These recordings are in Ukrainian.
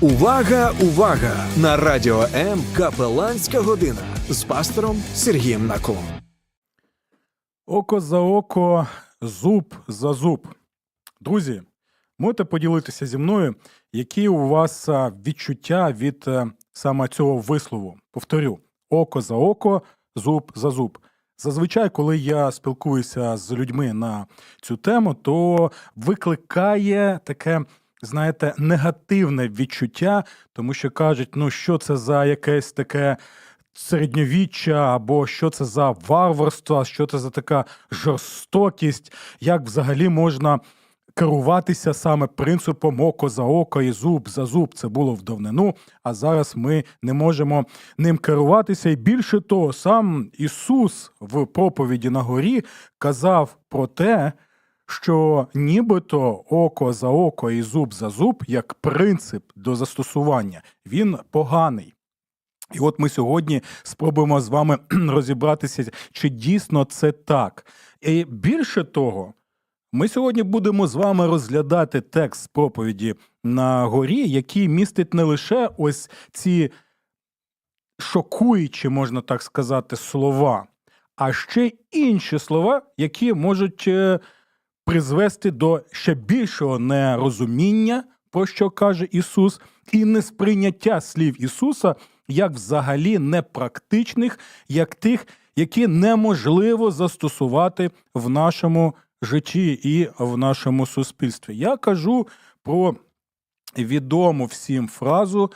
Увага, увага! На радіо М Капеланська година з пастором Сергієм Наколом. Око за око, зуб за зуб. Друзі, можете поділитися зі мною, які у вас відчуття від е, саме цього вислову. Повторю: око за око, зуб за зуб. Зазвичай, коли я спілкуюся з людьми на цю тему, то викликає таке, знаєте, негативне відчуття, тому що кажуть, ну що це за якесь таке середньовіччя, або що це за варварство, що це за така жорстокість, як взагалі можна керуватися саме принципом око за око і зуб за зуб. Це було в давнину, а зараз ми не можемо ним керуватися. І більше того, сам Ісус в проповіді на горі казав про те, що нібито око за око і зуб за зуб, як принцип до застосування, він поганий. І от ми сьогодні спробуємо з вами розібратися, чи дійсно це так. І більше того, ми сьогодні будемо з вами розглядати текст проповіді на горі, який містить не лише ось ці шокуючі, можна так сказати, слова, а ще інші слова, які можуть е, призвести до ще більшого нерозуміння, про що каже Ісус, і несприйняття слів Ісуса як взагалі непрактичних, як тих, які неможливо застосувати в нашому житті і в нашому суспільстві. Я кажу про відому всім фразу,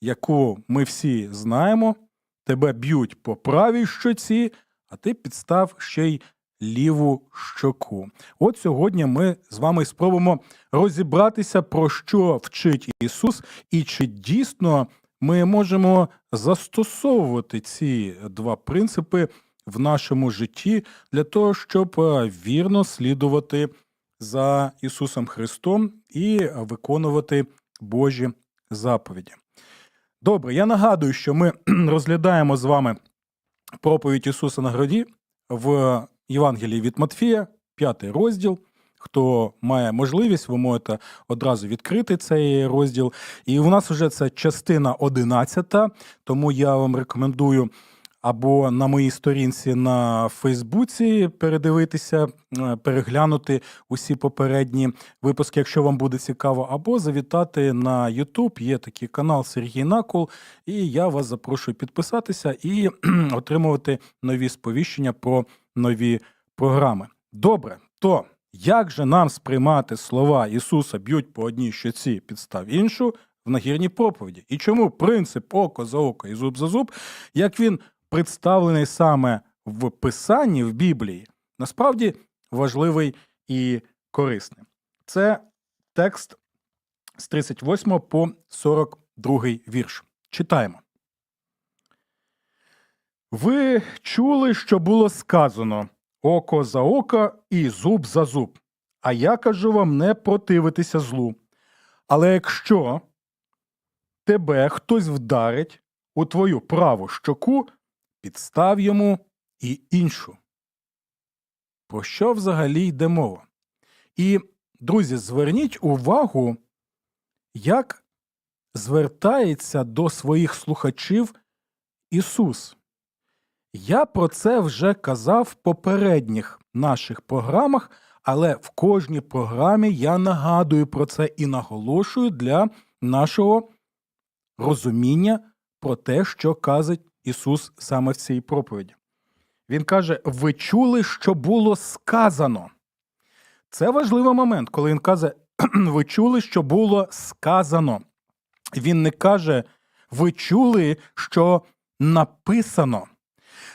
яку ми всі знаємо: тебе б'ють по правій щоці, а ти підстав ще й ліву щоку. От сьогодні ми з вами спробуємо розібратися, про що вчить Ісус, і чи дійсно ми можемо застосовувати ці два принципи в нашому житті для того, щоб е, вірно слідувати за Ісусом Христом і виконувати Божі заповіді. Добре, я нагадую, що ми розглядаємо з вами проповідь Ісуса на гроді в Євангелії від Матфія, п'ятий розділ. Хто має можливість, ви можете одразу відкрити цей розділ. І у нас вже це частина 11, тому я вам рекомендую або на моїй сторінці на Фейсбуці передивитися, е, переглянути усі попередні випуски, якщо вам буде цікаво, або завітати на YouTube. Є такий канал Сергій Накол, і я вас запрошую підписатися і отримувати нові сповіщення про нові програми. Добре, то як же нам сприймати слова Ісуса б'ють по одній щоці, підстав іншу в нагірній проповіді? І чому принцип око за око і зуб за зуб, як він представлений саме в Писанні в Біблії, насправді важливий і корисний? Це текст з 38 по 42 вірш. Читаємо. Ви чули, що було сказано око за око і зуб за зуб. А я кажу вам не противитися злу. Але якщо тебе хтось вдарить у твою праву щоку, підстав йому і іншу. Про що взагалі йде мова? І, друзі, зверніть увагу, як звертається до своїх слухачів Ісус. Я про це вже казав в попередніх наших програмах, але в кожній програмі я нагадую про це і наголошую для нашого розуміння про те, що каже Ісус саме в цій проповіді. Він каже: Ви чули, що було сказано. Це важливий момент, коли він каже, ви чули, що було сказано. Він не каже, ви чули, що написано.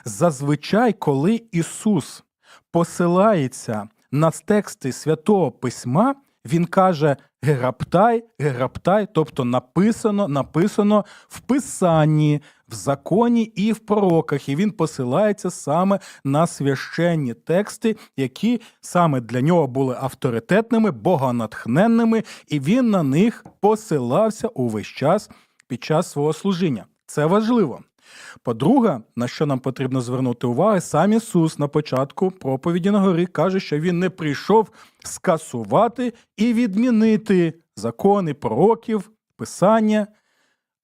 Зазвичай, коли Ісус посилається на тексти Святого Письма, Він каже гераптай, гераптай, тобто написано, написано в Писанні, в законі і в пророках. І він посилається саме на священні тексти, які саме для нього були авторитетними, богонатхненними, і він на них посилався увесь час під час свого служіння. Це важливо. По-друге, на що нам потрібно звернути увагу, сам Ісус на початку проповіді на горі каже, що Він не прийшов скасувати і відмінити закони пророків писання.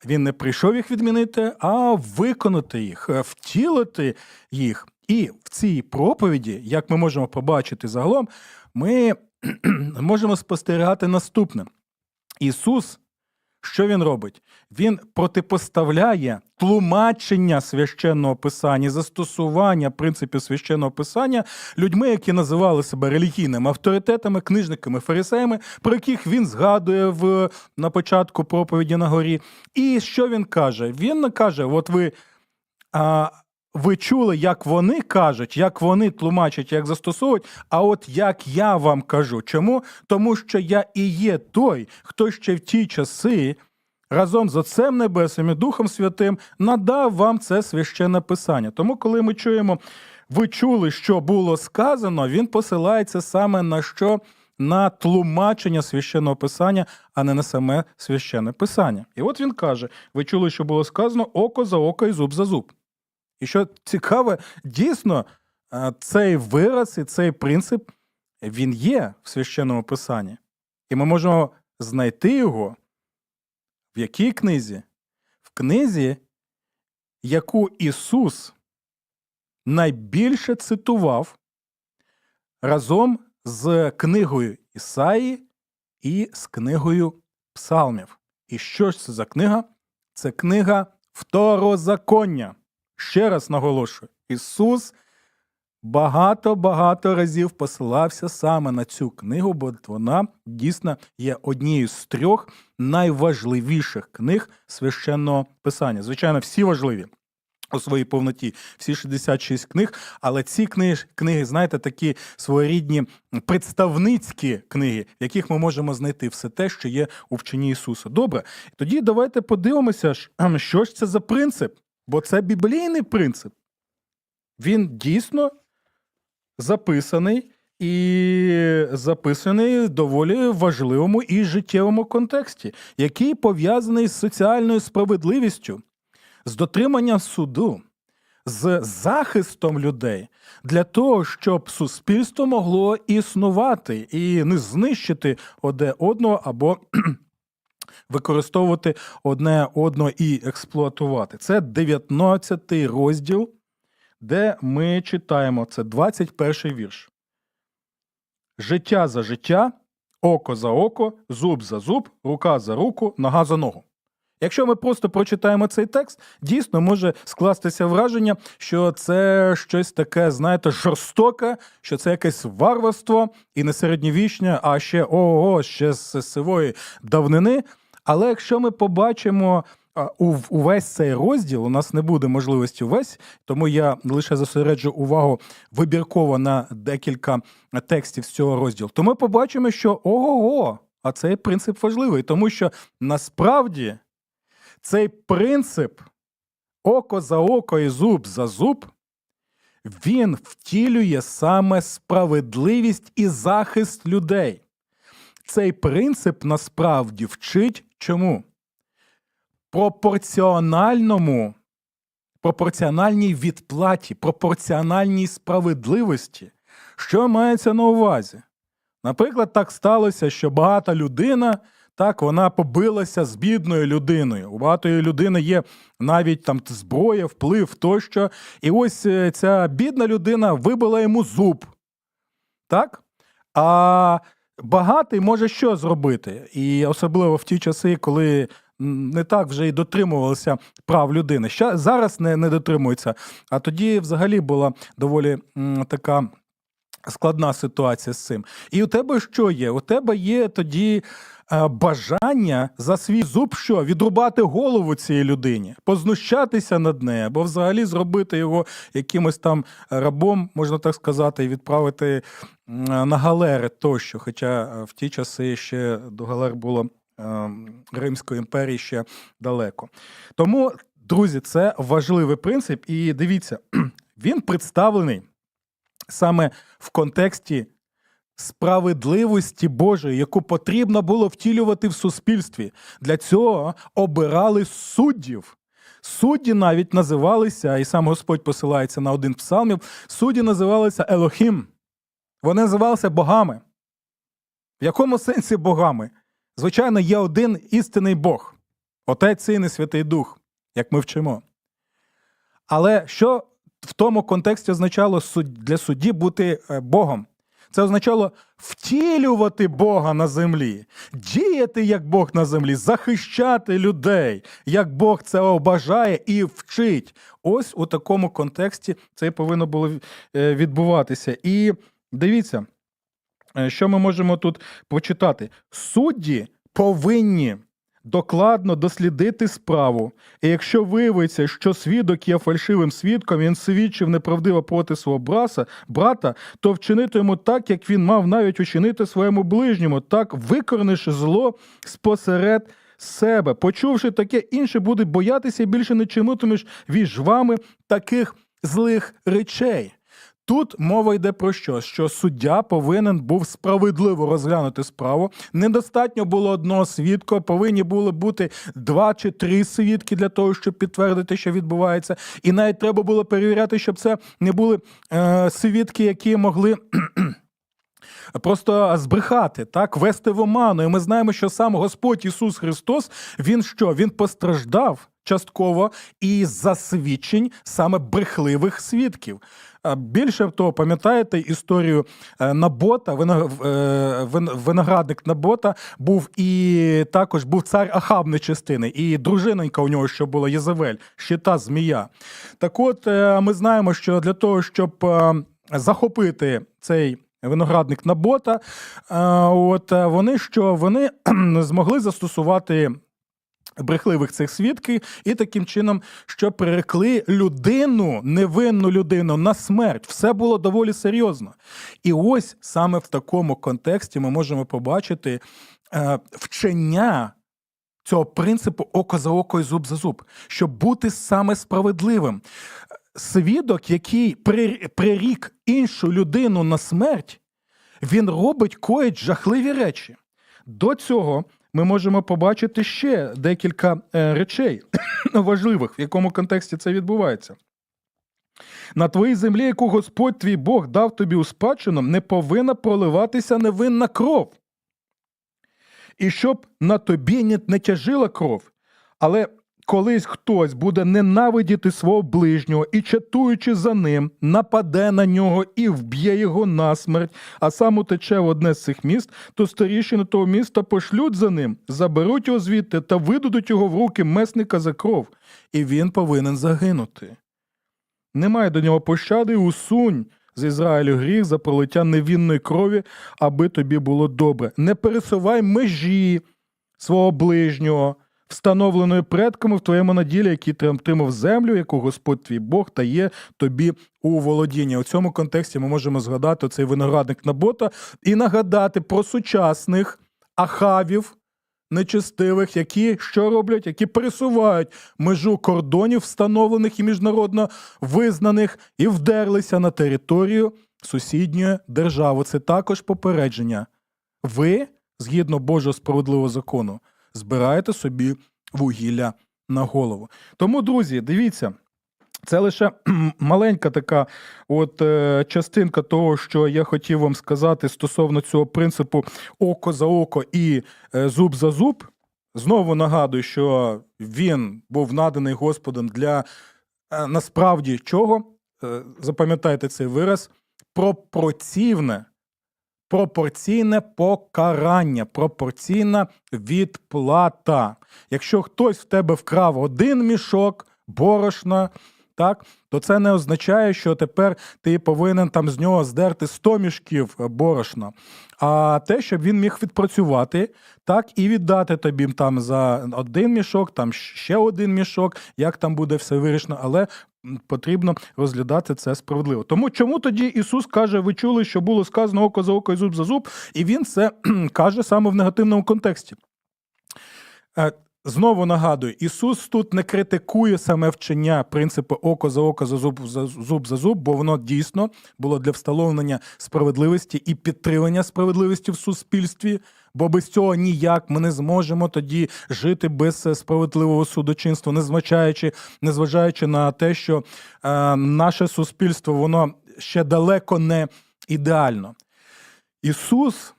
Він не прийшов їх відмінити, а виконати їх, е, втілити їх. І в цій проповіді, як ми можемо побачити загалом, ми можемо спостерігати наступне. Ісус, що він робить? Він протипоставляє тлумачення священного писання, застосування принципів священного писання людьми, які називали себе релігійними авторитетами, книжниками, фарисеями, про яких він згадує в, на початку проповіді на горі. І що він каже? Він каже: от ви. А, ви чули, як вони кажуть, як вони тлумачать, як застосовують. А от як я вам кажу, чому? Тому що я і є той, хто ще в ті часи разом з Отцем Небесним і Духом Святим надав вам це священне писання. Тому, коли ми чуємо, ви чули, що було сказано, він посилається саме на що? На тлумачення священного писання, а не на саме священне писання. І от він каже: ви чули, що було сказано око за око і зуб за зуб. І що цікаве, дійсно, е, цей вираз і цей принцип він є в священному писанні. І ми можемо знайти його в якій книзі? В книзі, яку Ісус найбільше цитував разом з книгою Ісаї і з книгою Псалмів. І що ж це за книга? Це книга Второзаконня. Ще раз наголошую: Ісус багато-багато разів посилався саме на цю книгу, бо вона дійсно є однією з трьох найважливіших книг священного писання. Звичайно, всі важливі. У своїй повноті всі 66 книг, але ці книги, книги, знаєте, такі своєрідні представницькі книги, в яких ми можемо знайти все те, що є у вченні Ісуса. Добре, тоді давайте подивимося, що ж це за принцип, бо це біблійний принцип. Він дійсно записаний і записаний в доволі важливому і життєвому контексті, який пов'язаний з соціальною справедливістю, з дотриманням суду, з захистом людей для того, щоб суспільство могло існувати і не знищити одне одного або використовувати одне одно і експлуатувати. Це 19 розділ де ми читаємо це 21 вірш. Життя за життя, око за око, зуб за зуб, рука за руку, нога за ногу. Якщо ми просто прочитаємо цей текст, дійсно може скластися враження, що це щось таке, знаєте, жорстоке, що це якесь варварство і не середньовічне, а ще ого, ще з сивої давнини. Але якщо ми побачимо увесь цей розділ, у нас не буде можливості увесь, тому я лише зосереджу увагу вибірково на декілька текстів з цього розділу, то ми побачимо, що ого, а цей принцип важливий, тому що насправді цей принцип око за око і зуб за зуб, він втілює саме справедливість і захист людей. Цей принцип насправді вчить чому? Пропорціональному, пропорціональній відплаті, пропорціональній справедливості. Що мається на увазі? Наприклад, так сталося, що багата людина, так, вона побилася з бідною людиною. У багатої людини є навіть там зброя, вплив тощо. І ось е, ця бідна людина вибила йому зуб. Так? А багатий може що зробити? І особливо в ті часи, коли не так вже й дотримувалися прав людини. Ща, зараз не, не дотримуються. А тоді взагалі була доволі м, така складна ситуація з цим. І у тебе що є? У тебе є тоді е, бажання за свій зуб що? Відрубати голову цій людині, познущатися над нею, або взагалі зробити його якимось там рабом, можна так сказати, і відправити на галери тощо. Хоча е, в ті часи ще до галер було е, Римської імперії ще далеко. Тому, друзі, це важливий принцип. І дивіться, він представлений саме в контексті справедливості Божої, яку потрібно було втілювати в суспільстві. Для цього обирали суддів. Судді навіть називалися, і сам Господь посилається на один псалмів, судді називалися Елохім. Вони називалися богами. В якому сенсі богами? Звичайно, є один істинний Бог. Отець, Син і Святий Дух, як ми вчимо. Але що в тому контексті означало для судді бути е, Богом? Це означало втілювати Бога на землі, діяти як Бог на землі, захищати людей, як Бог це бажає і вчить. Ось у такому контексті це повинно було е, відбуватися. І дивіться, е, що ми можемо тут почитати. Судді повинні докладно дослідити справу. І якщо виявиться, що свідок є фальшивим свідком, він свідчив неправдиво проти свого браса, брата, то вчинити йому так, як він мав навіть учинити своєму ближньому, так викорнивши зло спосеред себе. Почувши таке, інші будуть боятися і більше не чинитимеш між вами таких злих речей. Тут мова йде про що? Що суддя повинен був справедливо розглянути справу. Недостатньо було одного свідка, повинні були бути два чи три свідки для того, щоб підтвердити, що відбувається. І навіть треба було перевіряти, щоб це не були е, свідки, які могли. Просто збрехати, так, вести в оману. І ми знаємо, що сам Господь Ісус Христос, Він що? Він постраждав частково і засвідчень саме брехливих свідків. Більше того, пам'ятаєте історію е, Набота, е, виноградник Набота був і також був цар Ахав нечистини, і дружинонька у нього, що була Єзавель, ще та змія. Так от е, ми знаємо, що для того, щоб захопити цей виноградник Набота, от вони що вони змогли застосувати брехливих цих свідків, і таким чином, що прирекли людину, невинну людину на смерть. Все було доволі серйозно. І ось саме в такому контексті ми можемо побачити е, вчення. Цього принципу око за око і зуб за зуб, щоб бути саме справедливим. Свідок, який при- прирік іншу людину на смерть, він робить коїть жахливі речі. До цього ми можемо побачити ще декілька е, речей важливих, в якому контексті це відбувається. На твоїй землі, яку Господь твій Бог дав тобі у спадщину, не повинна проливатися невинна кров. І щоб на тобі не, не тяжила кров, але колись хтось буде ненавидіти свого ближнього і, чатуючи за ним, нападе на нього і вб'є його насмерть, а сам утече в одне з цих міст, то старішини того міста пошлють за ним, заберуть його звідти та видадуть його в руки месника за кров, і він повинен загинути. Немає до нього пощади, усунь з Ізраїлю гріх за пролиття невінної крові, аби тобі було добре. Не пересувай межі свого ближнього, встановленої предками в твоєму наділі, який ти отримав землю, яку Господь твій Бог дає тобі у володіння. У цьому контексті ми можемо згадати цей виноградник Набота і нагадати про сучасних ахавів, нечестивих, які що роблять, які пересувають межу кордонів, встановлених і міжнародно визнаних, і вдерлися на територію сусідньої держави. Це також попередження. Ви, згідно Божого справедливого закону, збираєте собі вугілля на голову. Тому, друзі, дивіться. Це лише маленька така от е, частинка того, що я хотів вам сказати стосовно цього принципу око за око і е, зуб за зуб. Знову нагадую, що він був наданий Господом для е, насправді чого? Е, запам'ятайте цей вираз пропорційне, пропорційне покарання, пропорційна відплата. Якщо хтось в тебе вкрав один мішок борошна, так, то це не означає, що тепер ти повинен там з нього здерти 100 мішків борошна. А те, щоб він міг відпрацювати, так і віддати тобі там за один мішок, там ще один мішок, як там буде все вирішено, але потрібно розглядати це справедливо. Тому чому тоді Ісус каже: ви чули, що було сказано око за око і зуб за зуб, і він це каже саме в негативному контексті. Знову нагадую, Ісус тут не критикує саме вчення принципу око за око, за зуб за зуб за зуб, бо воно дійсно було для встановлення справедливості і підтримання справедливості в суспільстві. Бо без цього ніяк ми не зможемо тоді жити без справедливого судочинства, незважаючи, незважаючи на те, що е, наше суспільство воно ще далеко не ідеально. Ісус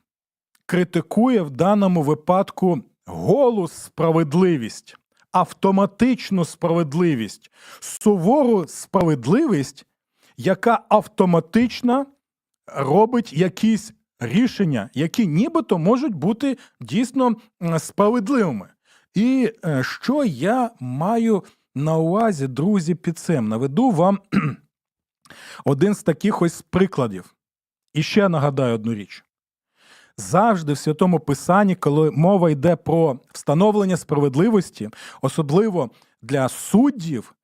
критикує в даному випадку голу справедливість, автоматичну справедливість, сувору справедливість, яка автоматично робить якісь рішення, які нібито можуть бути дійсно справедливими. І е, що я маю на увазі, друзі, під цим? Наведу вам один з таких ось прикладів. І ще нагадаю одну річ. Завжди в святому писанні, коли мова йде про встановлення справедливості, особливо для суддів,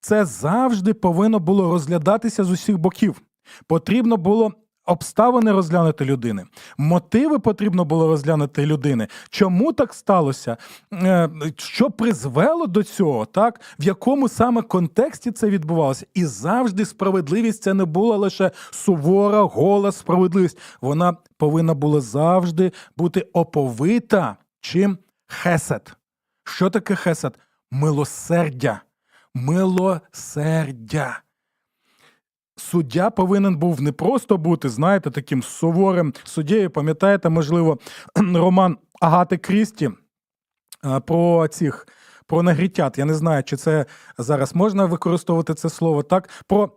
це завжди повинно було розглядатися з усіх боків. Потрібно було обставини розглянути людини, мотиви потрібно було розглянути людини. Чому так сталося? Е, Що призвело до цього? Так в якому саме контексті це відбувалося? І завжди справедливість це не була лише сувора, гола справедливість. Вона повинна була завжди бути оповита чим хесед. Що таке хесед? Милосердя. Милосердя. Суддя повинен був не просто бути, знаєте, таким суворим суддєю. Пам'ятаєте, можливо, роман Агати Крісті е, про цих про негрітят. Я не знаю, чи це зараз можна використовувати це слово, так? Про,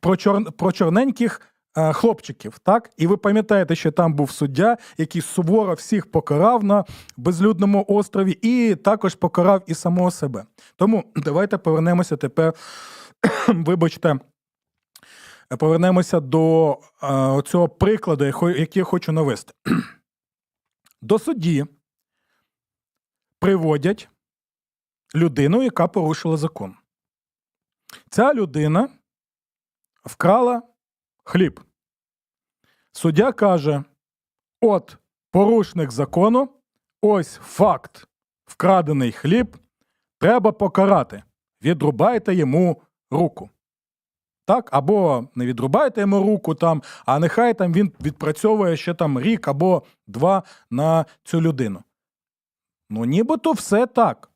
про, чор, про чорненьких е, хлопчиків, так? І ви пам'ятаєте, що там був суддя, який суворо всіх покарав на безлюдному острові, і також покарав і самого себе. Тому давайте повернемося тепер, вибачте. Повернемося до е, цього прикладу, який я хочу навести. До судді приводять людину, яка порушила закон. Ця людина вкрала хліб. Суддя каже: от порушник закону, ось факт. Вкрадений хліб, треба покарати. Відрубайте йому руку. Так, або не відрубайте йому руку там, а нехай там він відпрацьовує ще там рік або два на цю людину. Ну, нібито все так.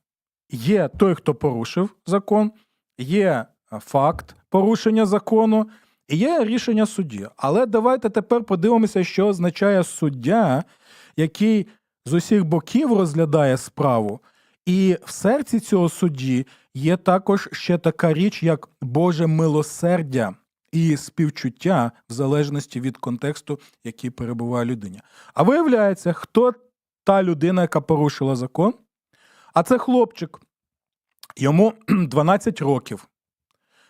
Є той, хто порушив закон, є е, факт порушення закону, і є рішення судді. Але давайте тепер подивимося, що означає суддя, який з усіх боків розглядає справу. І в серці цього судді є також ще така річ, як Боже милосердя і співчуття в залежності від контексту, який перебуває людині. А виявляється, хто та людина, яка порушила закон? А це хлопчик. Йому 12 років.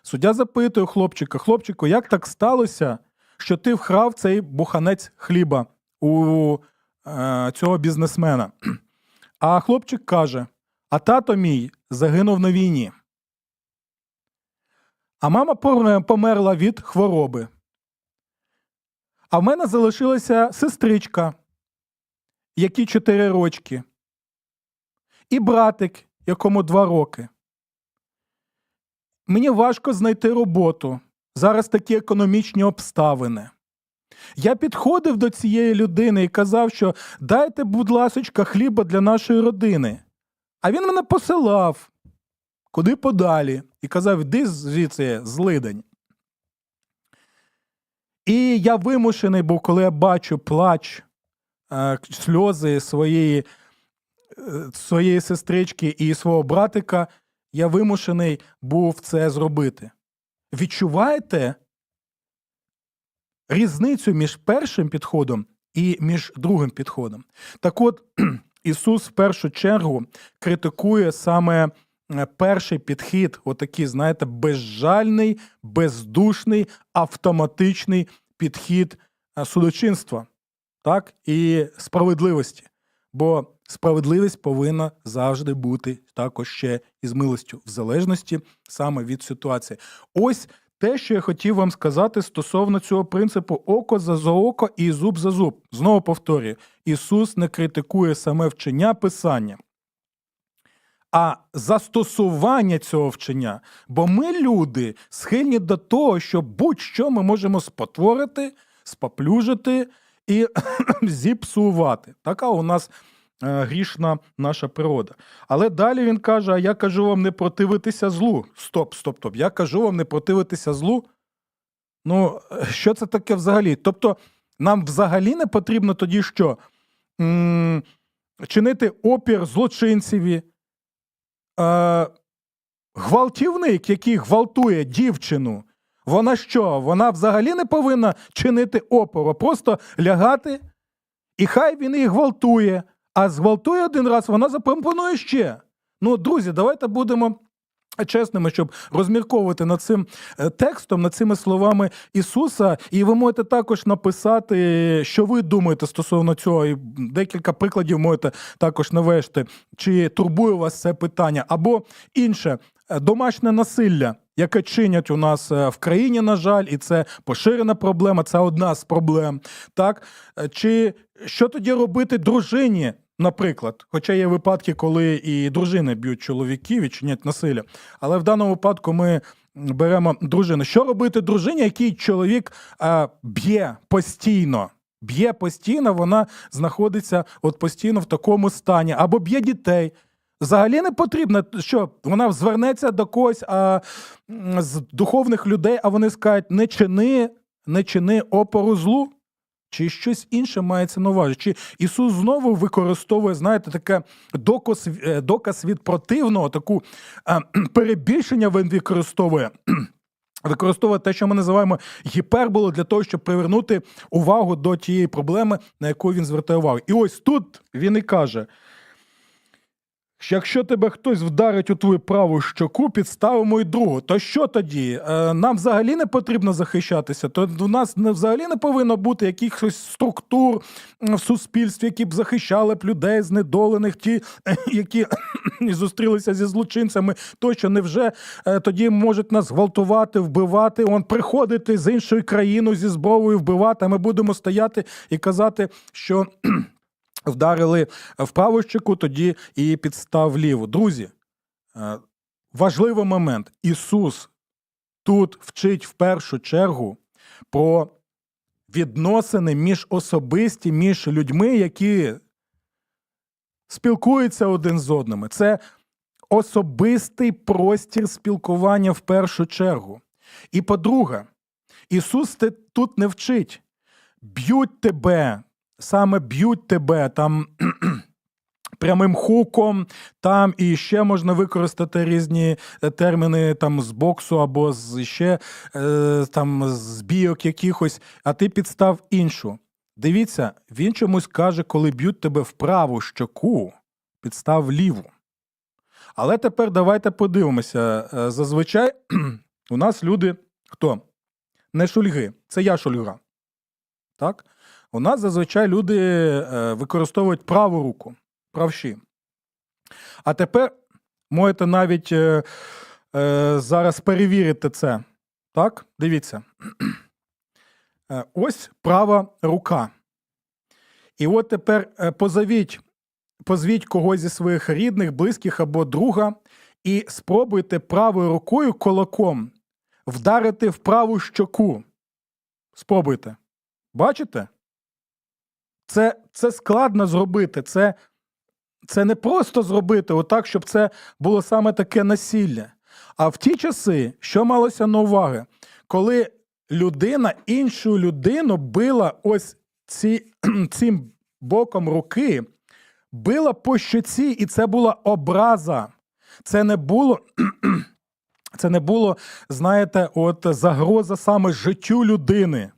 Суддя запитує хлопчика: хлопчику, як так сталося, що ти вкрав цей буханець хліба у е, цього бізнесмена? А хлопчик каже: А тато мій загинув на війні. А мама померла від хвороби. А в мене залишилася сестричка, якій 4 рочки, і братик, якому 2 роки. Мені важко знайти роботу. Зараз такі економічні обставини. Я підходив до цієї людини і казав, що дайте, будь ласочка, хліба для нашої родини. А він мене посилав куди подалі і казав: іди звідси, злидень. І я вимушений був, коли я бачу плач, е, сльози своєї, е, своєї сестрички і свого братика, я вимушений був це зробити. Відчуваєте різницю між першим підходом і між другим підходом? Так от, Ісус в першу чергу критикує саме е, перший підхід, отакий, знаєте, безжальний, бездушний, автоматичний підхід е, судочинства, так, і справедливості. Бо справедливість повинна завжди бути також ще із милостю, в залежності саме від ситуації. Ось те, що я хотів вам сказати стосовно цього принципу око за око і зуб за зуб. Знову повторюю, Ісус не критикує саме вчення Писання, а застосування цього вчення. Бо ми, люди, схильні до того, що будь-що ми можемо спотворити, споплюжити і зіпсувати. Така у нас грішна наша природа. Але далі він каже: А я кажу вам не противитися злу. Стоп, стоп, стоп. Я кажу вам не противитися злу. Ну, е, що це таке взагалі? Тобто, нам взагалі не потрібно тоді що? М, чинити опір злочинцеві, е, гвалтівник, який гвалтує дівчину, вона що? Вона взагалі не повинна чинити опору, просто лягати, і хай він її гвалтує, а зґвалтує один раз, вона запропонує ще. Ну, друзі, давайте будемо чесними, щоб розмірковувати над цим е, текстом, над цими словами Ісуса. І ви можете також написати, що ви думаєте стосовно цього. І декілька прикладів можете також навести, чи турбує вас це питання, або інше е, домашнє насилля. Яке чинять у нас е, в країні, на жаль, і це поширена проблема, це одна з проблем. Так? Чи що тоді робити дружині, наприклад? Хоча є випадки, коли і дружини б'ють чоловіків і чинять насилля. Але в даному випадку ми беремо дружину. Що робити дружині, який чоловік б'є постійно? Б'є постійно, вона знаходиться от постійно в такому стані, або б'є дітей. Взагалі не потрібно, що вона звернеться до когось а, з духовних людей, а вони скажуть: не чини, не чини опору злу. Чи щось інше мається на увазі? Чи Ісус знову використовує, знаєте, таке доказ, е, доказ від противного, таку е, перебільшення він використовує. Використовує те, що ми називаємо гіперболу, для того, щоб привернути увагу до тієї проблеми, на яку він звертає увагу. І ось тут він і каже: Якщо тебе хтось вдарить у твою праву щоку, підставимо й другу, то що тоді? Е, Нам взагалі не потрібно захищатися. То у нас взагалі не повинно бути якихось структур в суспільстві, які б захищали б людей знедолених, ті, які зустрілися зі злочинцями. Тощо невже е, тоді можуть нас гвалтувати, вбивати? Он приходити з іншої країни зі зброєю вбивати. А ми будемо стояти і казати, що. Вдарили в праву щеку, тоді і підстав ліву. Друзі, е, важливий момент. Ісус тут вчить в першу чергу про відносини між особисті, між людьми, які спілкуються один з одними. Це особистий простір спілкування в першу чергу. І по-друге, Ісус тут не вчить. Б'ють тебе, саме б'ють тебе там прямим хуком, там і ще можна використати різні е, терміни там з боксу або з ще е, там з бійок якихось, а ти підстав іншу. Дивіться, він чомусь каже, коли б'ють тебе в праву щоку, підстав ліву. Але тепер давайте подивимося. Е, Зазвичай у нас люди хто? Не шульги, це я шульга. Так? У нас зазвичай люди е, використовують праву руку, правші. А тепер можете навіть е, е, зараз перевірити це. Так, дивіться. Е, ось права рука. І от тепер е, позовіть, позвіть когось зі своїх рідних, близьких або друга, і спробуйте правою рукою кулаком вдарити в праву щоку. Спробуйте. Бачите? Це, це складно зробити. Це, це не просто зробити отак, щоб це було саме таке насилля. А в ті часи, що малося на уваги, коли людина іншу людину била ось ці, цим боком руки, била по щоці, і це була образа. Це не було. Це не було, знаєте, от загроза саме життю людини.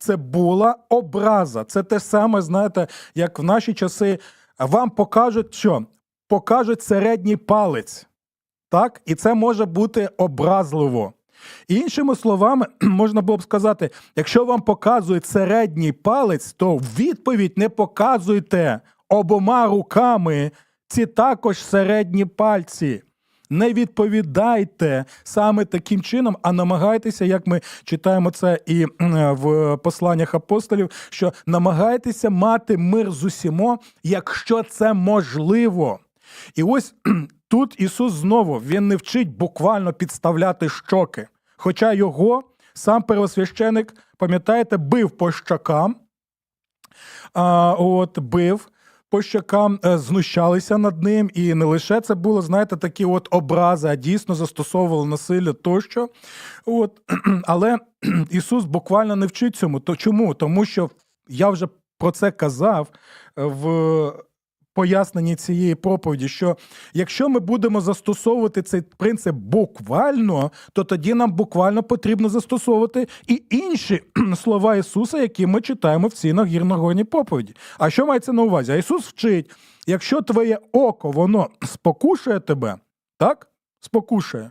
Це була образа. Це те саме, знаєте, як в наші часи вам покажуть, що покажуть середній палець. Так? І це може бути образливо. Іншими словами, можна було б сказати: якщо вам показують середній палець, то в відповідь не показуйте обома руками ці також середні пальці. Не відповідайте саме таким чином, а намагайтеся, як ми читаємо це і в посланнях апостолів, що намагайтеся мати мир з усімо, якщо це можливо. І ось тут Ісус знову він не вчить буквально підставляти щоки. Хоча його сам первосвященик, пам'ятаєте, бив по щокам, а, от бив по щокам, е, знущалися над ним, і не лише це було, знаєте, такі от образи, а дійсно застосовували насилля тощо. От, але Ісус буквально не вчить цьому. То чому? Тому що я вже про це казав е, в поясненні цієї проповіді, що якщо ми будемо застосовувати цей принцип буквально, то тоді нам буквально потрібно застосовувати і інші слова Ісуса, які ми читаємо в цій нагірногорній проповіді. А що мається на увазі? А Ісус вчить, якщо твоє око воно спокушує тебе, так? Спокушує.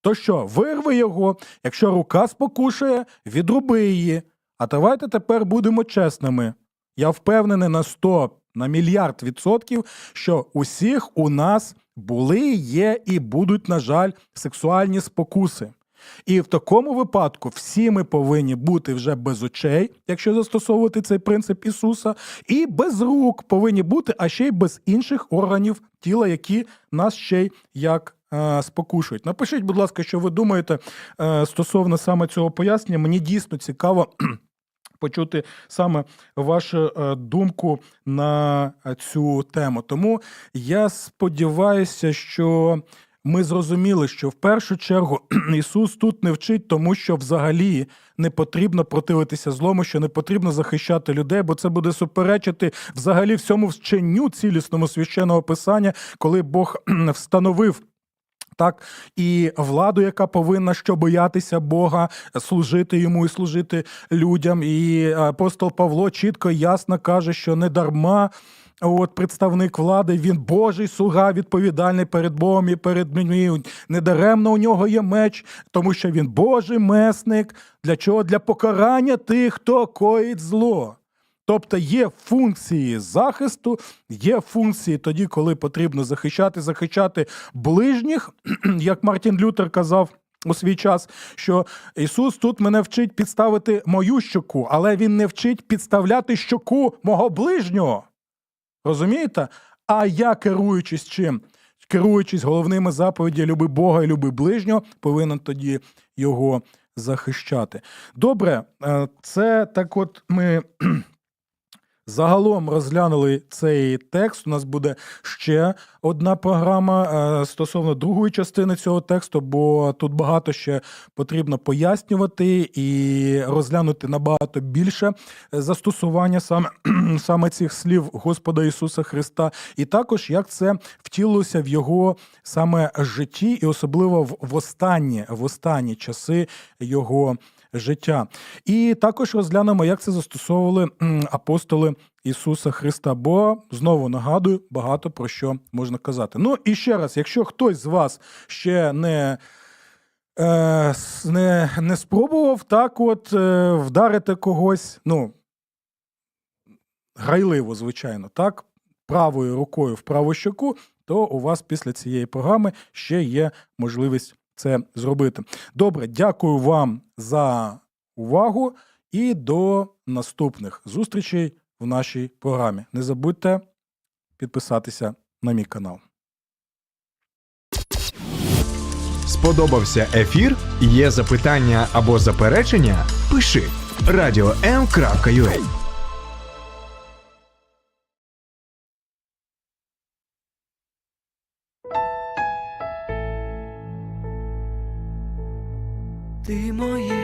То що, вирви його, якщо рука спокушує, відруби її. А давайте тепер будемо чесними. Я впевнений на 100, на мільярд відсотків, що усіх у нас були, є і будуть, на жаль, сексуальні спокуси. І в такому випадку всі ми повинні бути вже без очей, якщо застосовувати цей принцип Ісуса, і без рук повинні бути, а ще й без інших органів тіла, які нас ще й як е, спокушують. Напишіть, будь ласка, що ви думаєте е, стосовно саме цього пояснення. Мені дійсно цікаво. Почути саме вашу е, думку на цю тему. Тому я сподіваюся, що ми зрозуміли, що в першу чергу Ісус тут не вчить, тому що взагалі не потрібно противитися злому, що не потрібно захищати людей, бо це буде суперечити взагалі всьому вченню цілісному священного писання, коли Бог встановив. Так, і владу, яка повинна що боятися Бога, служити йому і служити людям. І апостол Павло чітко і ясно каже, що не дарма. От представник влади, він Божий слуга, відповідальний перед Богом і перед людьми. Недаремно у нього є меч, тому що він Божий месник. Для чого? Для покарання тих, хто коїть зло. Тобто є функції захисту, є функції тоді, коли потрібно захищати, захищати ближніх, як Мартін Лютер казав. У свій час, що Ісус тут мене вчить підставити мою щоку, але Він не вчить підставляти щоку мого ближнього. Розумієте? А я, керуючись чим? Керуючись головними заповіді люби Бога і люби ближнього, повинен тоді його захищати. Добре, е, це так от ми. Загалом розглянули цей текст. У нас буде ще одна програма е, стосовно другої частини цього тексту, бо тут багато ще потрібно пояснювати і розглянути набагато більше застосування саме, саме цих слів Господа Ісуса Христа, і також як це втілилося в його саме житті, і особливо в останні, в останні часи його життя. І також розглянемо, як це застосовували апостоли Ісуса Христа. Бо знову нагадую, багато про що можна казати. Ну і ще раз, якщо хтось з вас ще не. е, Не, не спробував так, от е, вдарити когось, ну грайливо, звичайно, так, правою рукою в праву щоку, то у вас після цієї програми ще є можливість це зробити. Добре, дякую вам за увагу і до наступних зустрічей в нашій програмі. Не забудьте підписатися на мій канал. Сподобався ефір? Є запитання або заперечення? Пиши radio.m.ua Ти моє